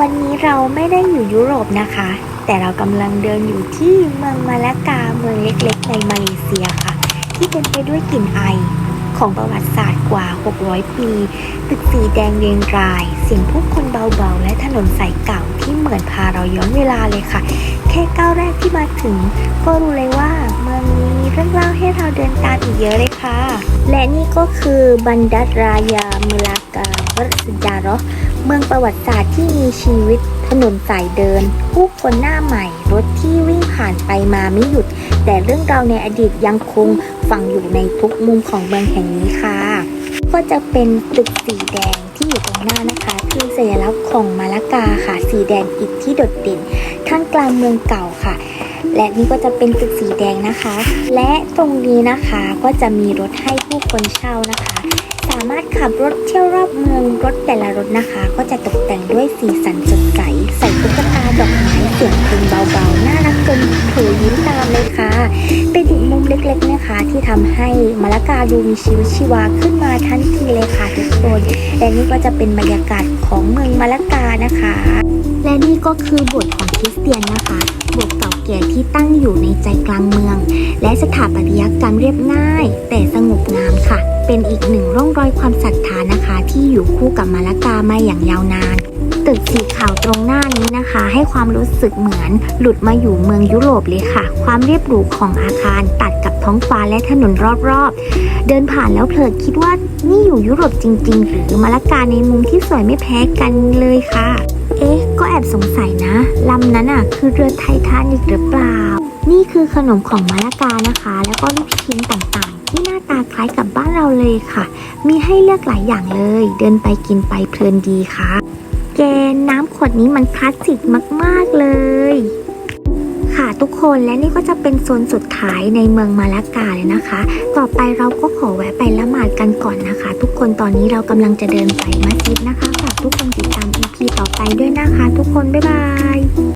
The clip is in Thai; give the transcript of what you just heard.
วันนี้เราไม่ได้อยู่ยุโรปนะคะ แต่เรากำลังเดินอยู่ที่เมืองมาลากาเมืองเล็กๆ ในมาเลเซียค่ะ ที่เต็มไปด้วยกลิ่นไอของประวัติศาสตร์กว่า 600 ปี ตึกสีแดงเรียงราย เสียงผู้คนเบาๆ และถนนสายเก่าที่เหมือนพาเราย้อนเวลาเลยค่ะ แค่ก้าวแรกที่มาถึง ก็รู้เลยว่าเมืองนี้มีเรื่องเล่าให้เราเดินตามอีกเยอะเลยค่ะ และนี่ก็คือบันดัตรายาเมลากาวัสยาเนาะ เมืองประวัติศาสตร์ที่มีชีวิต ถนนสายเดิน ผู้คนหน้าใหม่ รถที่วิ่งผ่านไปมาไม่หยุด แต่เรื่องราวในอดีตยังคงฝังอยู่ในทุกมุมของเมืองแห่งนี้ค่ะ ก็จะเป็นตึกสีแดงที่อยู่ตรงหน้านะคะ คือสัญลักษณ์ของมาลากาค่ะ สีแดงอิฐที่โดดเด่นท่ามกลางเมืองเก่าค่ะและนี่ก็จะเป็นตึกสีแดงนะคะ และตรงนี้นะคะก็จะมีรถให้ผู้คนเช่านะคะามารถขับรถเที่ยวรอบเมืองรถแต่ละรถนะคะ ก็จะตกแต่งด้วยสีสันสดใส ยิ้มตามเลยค่ะ เป็นอีกมุมเล็กๆนะคะ ที่ทำให้มาละกาดูมีชีวิตชีวาขึ้นมาทันทีเลยค่ะทุกคนและนี่ก็จะเป็นบรรยากาศของเมืองมาละกานะคะ และนี่ก็คือโบสถ์ของคริสเตียนนะคะโบสถ์เก่าแก่ที่ตั้งอยู่ในใจกลางเมือง และสถาปัตยกรรมเรียบง่าย แต่สงบงามค่ะ เป็นอีกหนึ่งร่องรอยความศรัทธานะคะ ที่อยู่คู่กับมาละกามาอย่างยาวนาน ตึกสีขาวตรงหน้านี้นะคะ ให้ความรู้สึกเหมือนหลุดมาอยู่เมืองยุโรปเลยค่ะ ความเรียบหรูของอาคารตัดกับท้องฟ้าและถนนรอบๆ เดินผ่านแล้วเผลอคิดว่านี่อยู่ยุโรปจริง ๆ หรือมาละกาในมุมที่สวยไม่แพ้กันเลยค่ะ เอ๊ะ ก็แอบสงสัยนะลำนั้นอะ คือเรือไททานิกหรือเปล่า นี่คือขนมของมาละกานะคะ แล้วก็ลูกชิ้นต่างๆ ที่หน้าตาคล้ายกับบ้านเราเลยค่ะ มีให้เลือกหลายอย่างเลย เดินไปกินไปเพลินดีค่ะ แกน้ำขวดนี้มันคลาสสิกมากๆเลย ค่ะทุกคนและนี่ก็จะเป็นโซนสุดท้ายในเมืองมาลากาเลยนะคะ ต่อไปเราก็ขอแวะไปละหมาดกันก่อนนะคะ ทุกคนตอนนี้เรากำลังจะเดินไปมัสยิดนะคะฝากทุกคนติดตาม EP ต่อไปด้วยนะคะ ทุกคนบ๊ายบาย